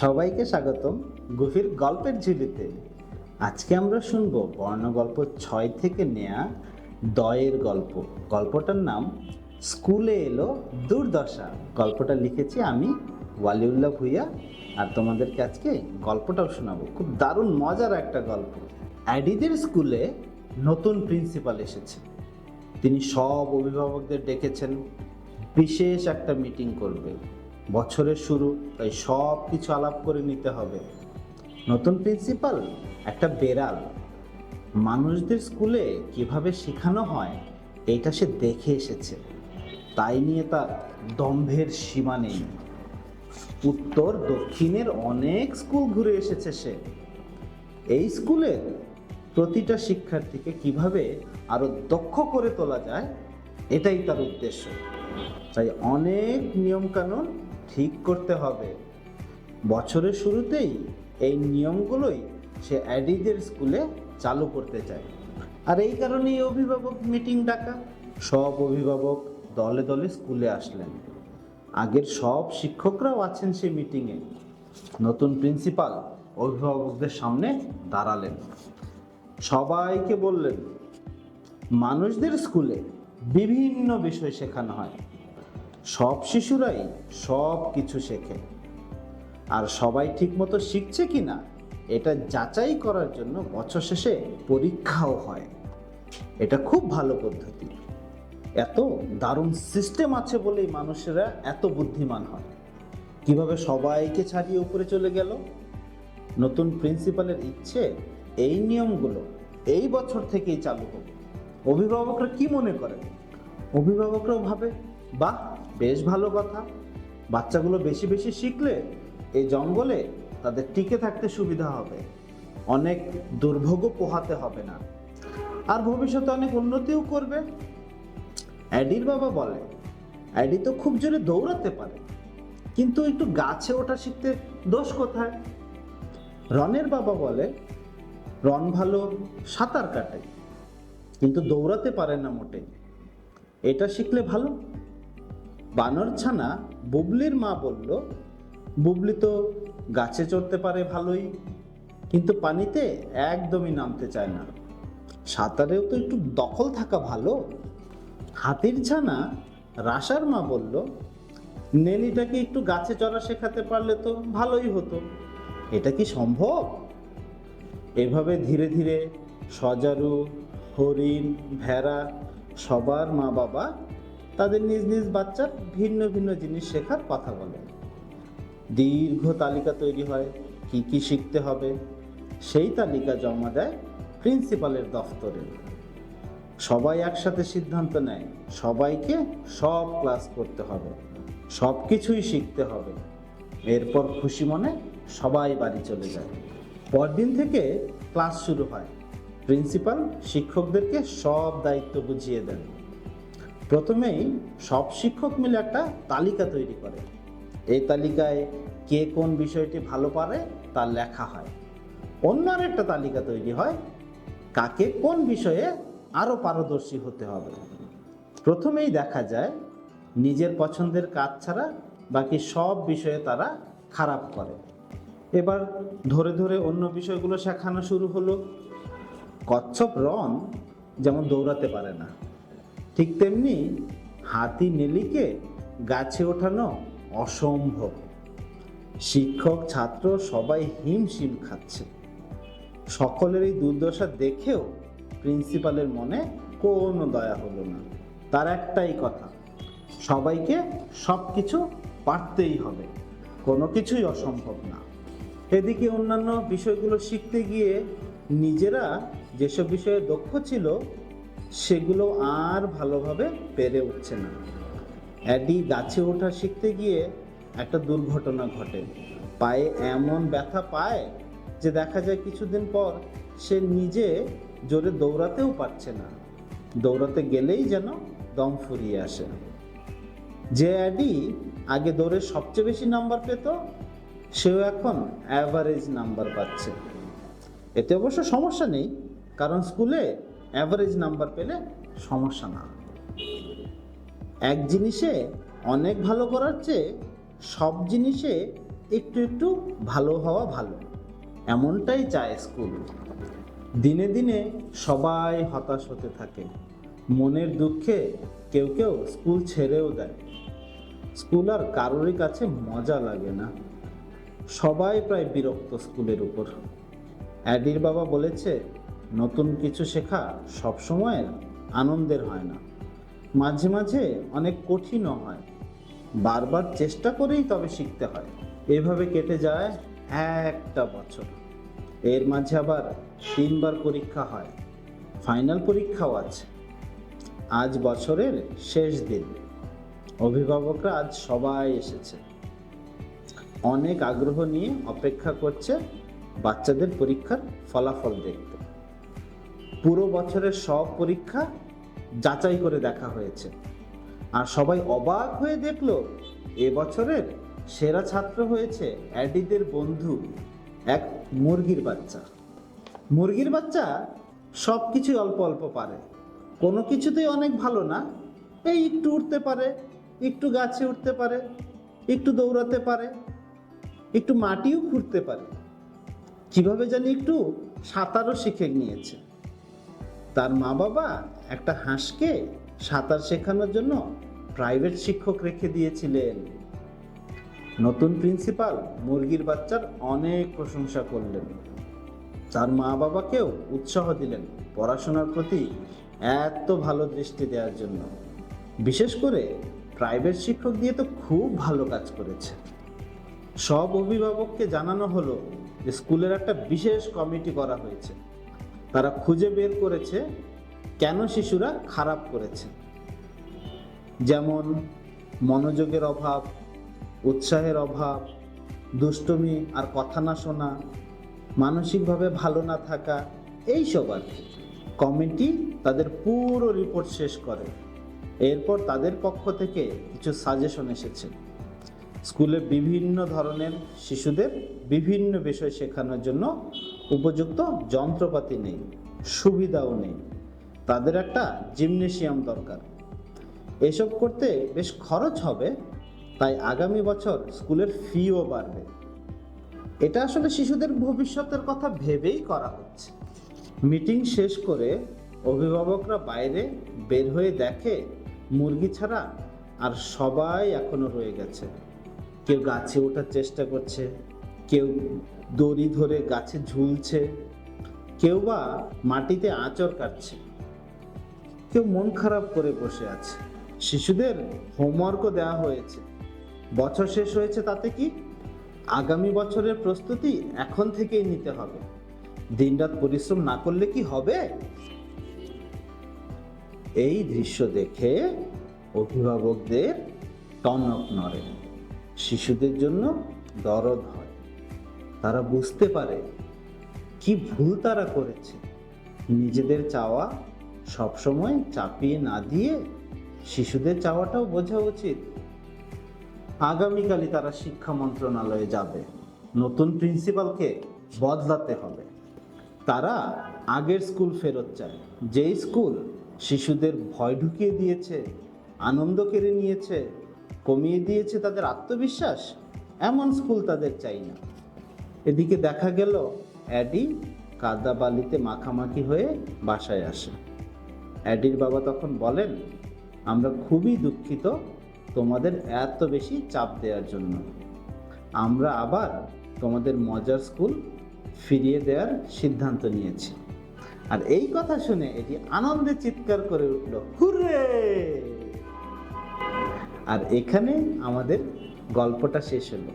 সবাইকে স্বাগতম গভীর গল্পের ঝুলিতে। আজকে আমরা শুনব বর্ণগল্প ছয় থেকে নেয়া দয়ের গল্প। গল্পটার নাম স্কুলে এলো দুর্দশা। গল্পটা লিখেছি আমি ওয়ালিউল্লাহ ভুইয়া আর তোমাদেরকে আজকে গল্পটাও শোনাবো। খুব দারুণ মজার একটা গল্প। অ্যাডিদের স্কুলে নতুন প্রিন্সিপাল এসেছে। তিনি সব অভিভাবকদের ডেকেছেন। বিশেষ একটা মিটিং করবে। বছরের শুরু, তাই সব কিছু আলাপ করে নিতে হবে। নতুন প্রিন্সিপাল একটা বেড়াল। মানুষদের স্কুলে কীভাবে শেখানো হয়, এটা সে দেখে এসেছে। তাই নিয়ে তার দম্ভের সীমা নেই। উত্তর, দক্ষিণের অনেক স্কুল ঘুরে এসেছে সে। এই স্কুলের প্রতিটা শিক্ষার্থীকে কীভাবে আরও দক্ষ করে তোলা যায়, এটাই তার উদ্দেশ্য। তাই অনেক নিয়মকানুন ঠিক করতে হবে। বছরের শুরুতেই এই নিয়মগুলোই সে অ্যাডিদের স্কুলে চালু করতে চায়। আর এই কারণেই অভিভাবক মিটিং ডাকা। সব অভিভাবক দলে দলে স্কুলে আসলেন। আগের সব শিক্ষকরাও আছেন সেই মিটিংয়ে। নতুন প্রিন্সিপাল অভিভাবকদের সামনে দাঁড়ালেন। সবাইকে বললেন, মানুষদের স্কুলে বিভিন্ন বিষয় শেখানো হয়। সব শিশুরাই সব কিছু শেখে। আর সবাই ঠিকমতো শিখছে কি না এটা যাচাই করার জন্য বছর শেষে পরীক্ষাও হয়। এটা খুব ভালো পদ্ধতি। এত দারুণ সিস্টেম আছে বলেই মানুষেরা এত বুদ্ধিমান হয়। কীভাবে সবাইকে ছাড়িয়ে উপরে চলে গেল? নতুন প্রিন্সিপালের ইচ্ছে এই নিয়মগুলো এই বছর থেকেই চালু হবে অভিভাবকরা কি মনে করেন? অভিভাবকরাও ভাবে, বাহ বেশ ভালো কথা। বাচ্চাগুলো বেশি বেশি শিখলে এই জঙ্গলে তাদের টিকে থাকতে সুবিধা হবে। অনেক দুর্ভোগ পোহাতে হবে না। আর ভবিষ্যতে অনেক উন্নতিও করবে। অ্যাডির বাবা বলে, অ্যাডি তো খুব জোরে দৌড়াতে পারে। কিন্তু একটু গাছে ওঠা শিখতে দোষ কোথায়? রনের বাবা বলে, রন ভালো সাঁতার কাটে, কিন্তু দৌড়াতে পারে না মোটে। এটা শিখলে ভালো? বানর ছানা বুবলির মা বলল, বুবলি তো গাছে চড়তে পারে ভালোই, কিন্তু পানিতে একদমই নামতে চায় না। সাঁতারেও তো একটু দখল থাকা ভালো। হাতির ছানা রাসার মা বলল নেলিটাকে একটু গাছে চড়া শেখাতে পারলে তো ভালোই হতো। এটা কি সম্ভব? এভাবে ধীরে ধীরে সজারু, হরিণ, ভেড়া সবার মা বাবা তাদের নিজ নিজ বাচ্চার ভিন্ন ভিন্ন জিনিস শেখার কথা বলে। দীর্ঘ তালিকা তৈরি হয়, কি কি শিখতে হবে? সেই তালিকা জমা দেয় প্রিন্সিপালের দফতরে। সবাই একসাথে সিদ্ধান্ত নেয়, সবাইকে সব ক্লাস করতে হবে, সব কিছুই শিখতে হবে। এরপর খুশি মনে সবাই বাড়ি চলে যায়। পরদিন থেকে ক্লাস শুরু হয়। প্রিন্সিপাল শিক্ষকদেরকে সব দায়িত্ব বুঝিয়ে দেন। প্রথমেই সব শিক্ষক মিলে একটা তালিকা তৈরি করে। এই তালিকায় কে কোন বিষয়টি ভালো পারে তা লেখা হয়। অন্য আরেকটা তালিকা তৈরি হয়, কাকে কোন বিষয়ে আরও পারদর্শী হতে হবে। প্রথমেই দেখা যায়, নিজের পছন্দের কাজ ছাড়া বাকি সব বিষয়ে তারা খারাপ করে। এবার ধরে ধরে অন্য বিষয়গুলো শেখানো শুরু হলো। কচ্ছপ রন যেমন দৌড়াতে পারে না। ঠিক তেমনি হাতি নেলিকে গাছে ওঠানো অসম্ভব। শিক্ষক, ছাত্র সবাই হিমশিম খাচ্ছে। সকলের এই দুর্দশা দেখেও প্রিন্সিপালের মনে কোনো দয়া হলো না। তার একটাই কথা, সবাইকে সব কিছু পারতেই হবে, কোনো কিছুই অসম্ভব না। এদিকে অন্যান্য বিষয়গুলো শিখতে গিয়ে নিজেরা যেসব বিষয়ে দক্ষ ছিল সেগুলো আর ভালোভাবে পেরে উঠছে না। অ্যাডি গাছে ওঠা শিখতে গিয়ে একটা দুর্ঘটনা ঘটে। পায়ে এমন ব্যথা পায় যে দেখা যায় কিছুদিন পর সে নিজে জোরে দৌড়াতেও পারছে না। দৌড়াতে গেলেই যেন দম ফুরিয়ে আসে। যে অ্যাডি আগে দৌড়ে সবচেয়ে বেশি নাম্বার পেত, সেও এখন অ্যাভারেজ নাম্বার পাচ্ছে। এতে অবশ্য সমস্যা নেই, কারণ স্কুলে অ্যাভারেজ নাম্বার পেলে সমস্যা না। এক জিনিসে অনেক ভালো করার চেয়ে সব জিনিসে একটু একটু ভালো হওয়া ভালো। এমনটাই চায় স্কুল। দিনে দিনে সবাই হতাশ হতে থাকে। মনের দুঃখে কেউ কেউ স্কুল ছেড়েও দেয়। স্কুল আর কারোরই কাছে মজা লাগে না। সবাই প্রায় বিরক্ত স্কুলের উপর। অ্যাডির বাবা বলেছে নতুন কিছু শেখা সবসময় আনন্দের হয় না। মাঝে মাঝে অনেক কঠিনও হয়। বারবার চেষ্টা করেই তবে শিখতে হয়। এভাবে কেটে যায় একটা বছর। এর মাঝে আবার তিনবার পরীক্ষা হয়। ফাইনাল পরীক্ষাও আছে। আজ বছরের শেষ দিন। অভিভাবকরা আজ সবাই এসেছে। অনেক আগ্রহ নিয়ে অপেক্ষা করছে বাচ্চাদের পরীক্ষার ফলাফল দেখতে। পুরো বছরের সব পরীক্ষা যাচাই করে দেখা হয়েছে। আর সবাই অবাক হয়ে দেখল এবছরের সেরা ছাত্র হয়েছে অ্যাডিদের বন্ধু এক মুরগির বাচ্চা। মুরগির বাচ্চা সব কিছুই অল্প অল্প পারে। কোনো কিছুতেই অনেক ভালো না। এই একটু উঠতে পারে, একটু গাছে উঠতে পারে, একটু দৌড়াতে পারে, একটু মাটিও খুঁড়তে পারে। কীভাবে জানি একটু সাঁতারও শিখে নিয়েছে। তার মা বাবা একটা হাঁসকে সাঁতার শেখানোর জন্য প্রাইভেট শিক্ষক রেখে দিয়েছিলেন। নতুন প্রিন্সিপাল মুরগির বাচ্চার অনেক প্রশংসা করলেন। তার মা বাবাকেও উৎসাহ দিলেন পড়াশোনার প্রতি এত ভালো দৃষ্টি দেওয়ার জন্য। বিশেষ করে প্রাইভেট শিক্ষক দিয়ে তো খুব ভালো কাজ করেছে। সব অভিভাবককে জানানো হলো যে স্কুলের একটা বিশেষ কমিটি করা হয়েছে। তারা খুঁজে বের করেছে কেন শিশুরা খারাপ করেছে। যেমন মনোযোগের অভাব, উৎসাহের অভাব, দুষ্টমি আর কথা না শোনা, মানসিকভাবে ভালো না থাকা, এইসব আর কি। কমিটি তাদের পুরো রিপোর্ট শেষ করে। এরপর তাদের পক্ষ থেকে কিছু সাজেশন এসেছে। স্কুলে বিভিন্ন ধরনের শিশুদের বিভিন্ন বিষয় শেখানোর জন্য উপযুক্ত যন্ত্রপাতি নেই, সুবিধাও নেই। তাদের একটা জিমনেশিয়াম দরকার। এসব করতে বেশ খরচ হবে, তাই আগামী বছর স্কুলের ফিও বাড়বে। এটা আসলে শিশুদের ভবিষ্যতের কথা ভেবেই করা হচ্ছে। মিটিং শেষ করে অভিভাবকরা বাইরে বের হয়ে দেখে মুরগি ছাড়া আর সবাই এখনও রয়ে গেছে। কেউ গাছে ওঠার চেষ্টা করছে, কেউ দড়ি ধরে গাছে ঝুলছে, কেউ বা মাটিতে আঁচড় কাটছে, কেউ মন খারাপ করে বসে আছে। শিশুদের হোমওয়ার্কও দেওয়া হয়েছে। বছর শেষ হয়েছে তাতে কি? আগামী বছরের প্রস্তুতি এখন থেকেই নিতে হবে। দিনরাত পরিশ্রম না করলে কি হবে? এই দৃশ্য দেখে অভিভাবকদের টনক নড়ে। শিশুদের জন্য দরদ হয়। তারা বুঝতে পারে কি ভুল তারা করেছে। নিজেদের চাওয়া সবসময় চাপিয়ে না দিয়ে শিশুদের চাওয়াটাও বোঝা উচিত। আগামীকালই তারা শিক্ষা মন্ত্রণালয়ে যাবে। নতুন প্রিন্সিপালকে বদলাতে হবে। তারা আগের স্কুল ফেরত চায়। যেই স্কুল শিশুদের ভয় ঢুকিয়ে দিয়েছে, আনন্দ কেড়ে নিয়েছে, কমিয়ে দিয়েছে তাদের আত্মবিশ্বাস, এমন স্কুল তাদের চাই না। এদিকে দেখা গেল অ্যাডি কাদা বালিতে মাখামাখি হয়ে বাসায় আসে। অ্যাডির বাবা তখন বলেন, আমরা খুবই দুঃখিত, তোমাদের এত বেশি চাপ দেওয়ার জন্য। আমরা আবার তোমাদের মজার স্কুল ফিরিয়ে দেওয়ার সিদ্ধান্ত নিয়েছি। আর এই কথা শুনে এটি আনন্দে চিৎকার করে উঠল হুরে আর এখানে আমাদের গল্পটা শেষ হলো।